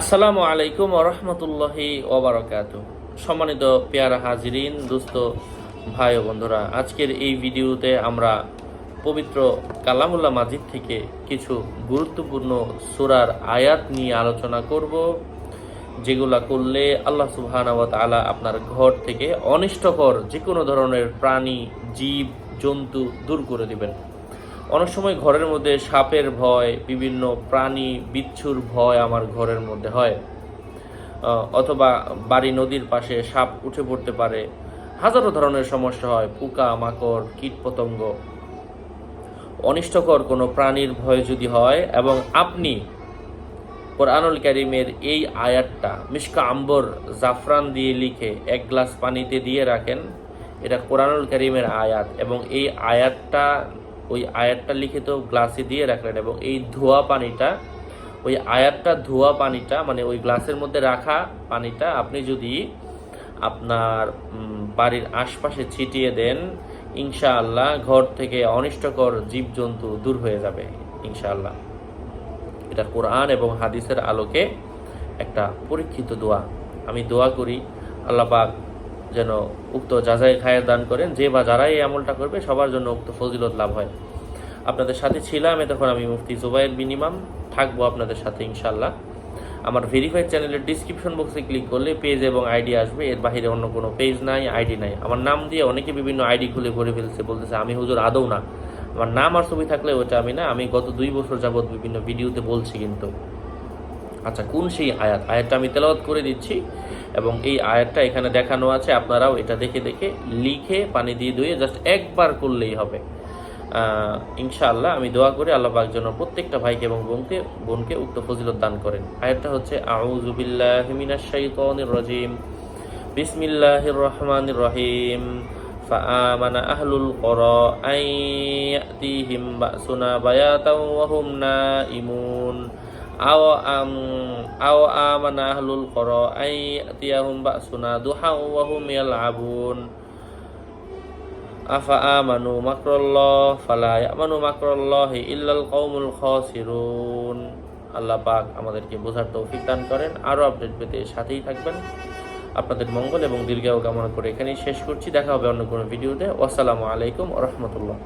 আসসালামু আলাইকুম রহমতুল্লাহি ওবরাকাত সম্মানিত পেয়ারা হাজিরিন দুস্থ ভাই ও বন্ধুরা, আজকের এই ভিডিওতে আমরা পবিত্র কালামুল্লাহ মাজিদ থেকে কিছু গুরুত্বপূর্ণ সুরার আয়াত নিয়ে আলোচনা করব, যেগুলা করলে আল্লাহ সুবহান আলা আপনার ঘর থেকে অনিষ্টকর যে কোনো ধরনের প্রাণী, জীব, জন্তু দূর করে দিবেন। অনেক সময় ঘরের মধ্যে সাপের ভয়, বিভিন্ন প্রাণী বিচ্ছুর ভয় আমার ঘরের মধ্যে হয়। অথবা বাড়ি নদীর পাশে সাপ উঠে পড়তে পারে, হাজারো ধরনের সমস্যা হয়, পোকা, মাকড় কীট পতঙ্গ অনিষ্টকর কোনো প্রাণীর ভয় যদি হয়, এবং আপনি কোরআনুল কারিমের এই আয়াতটা, মিশকা আম্বর জাফরান দিয়ে লিখে এক গ্লাস পানিতে দিয়ে রাখেন, এটা কোরআনুল কারিমের আয়াত, এবং এই আয়াতটা ওই আয়াতটা লিখিত গ্লাসে দিয়ে রাখলেন এবং এই ধোয়া পানিটা, ওই আয়াতটা ধোয়া পানিটা মানে ওই গ্লাসের মধ্যে রাখা পানিটা আপনি যদি আপনার বাড়ির আশপাশে ছিটিয়ে দেন, ইনশাআল্লাহ ঘর থেকে অনিষ্টকর জীবজন্তু দূর হয়ে যাবে, ইনশাআল্লাহ। এটা কোরআন এবং হাদিসের আলোকে একটা পরীক্ষিত দোয়া। আমি দোয়া করি, আল্লাহ পাক যেন উক্ত যাচাই খায়ের দান করেন, যে বা যারাই এই আমলটা করবে, সবার জন্য উক্ত ফজিলত লাভ হয়। আপনাদের সাথে ছিলাম তখন আমি মুফতি জুবাইর বিনিমাম থাকব আপনাদের সাথে ইনশাল্লাহ আমার ভেরিফাইড চ্যানেলের ডিসক্রিপশন বক্সে ক্লিক করলে পেজ এবং আইডি আসবে। এর বাইরে অন্য কোনো পেজ নাই আইডি নাই। আমার নাম দিয়ে অনেকে বিভিন্ন আইডি খুলে ভরে ফেলছে, বলতেছে, আমি হুজুর আদৌ না। আমার নাম আর ছবি থাকলে ওটা আমি না, আমি গত দুই বছর যাবৎ বিভিন্ন ভিডিওতে বলছি কিন্তু। আচ্ছা কোন সেই আয়াত আয়াতটা আমি তেলাওয়াত করে দিচ্ছি এবং এই আয়াতটা এখানে দেখানো আছে আপনারাও এটা দেখে দেখে লিখে পানি দিয়ে ধুয়ে জাস্ট একবার করলেই হবে আহ, ইনশাআল্লাহ আমি দোয়া করে আল্লাহ পাক যেন প্রত্যেকটা ভাইকে এবং বোনকে বোনকে উক্ত ফজিলত দান করেন আয়াতটা হচ্ছে আউযু বিল্লাহি মিনাশ শাইতানির রাজিম বিসমিল্লাহির রহমানির রহিম فآمن أهل القرى أن يأتيهم بأسنا بياتا وهم نائمون আও আম আও আমানা কর আই বা সুনা দুহা আফা ইল্লাল কওমুল খাসিরুন আল্লাহ পাক আমাদেরকে বোঝার তৌফিক দান করেন। আরও আপডেট পেতে সাথেই থাকবেন। আপনাদের মঙ্গল এবং দীর্ঘায়ু কামনা করে এখানেই শেষ করছি। দেখা হবে অন্য কোনো ভিডিওতে। আসসালামু আলাইকুম রহমতুল্লাহ।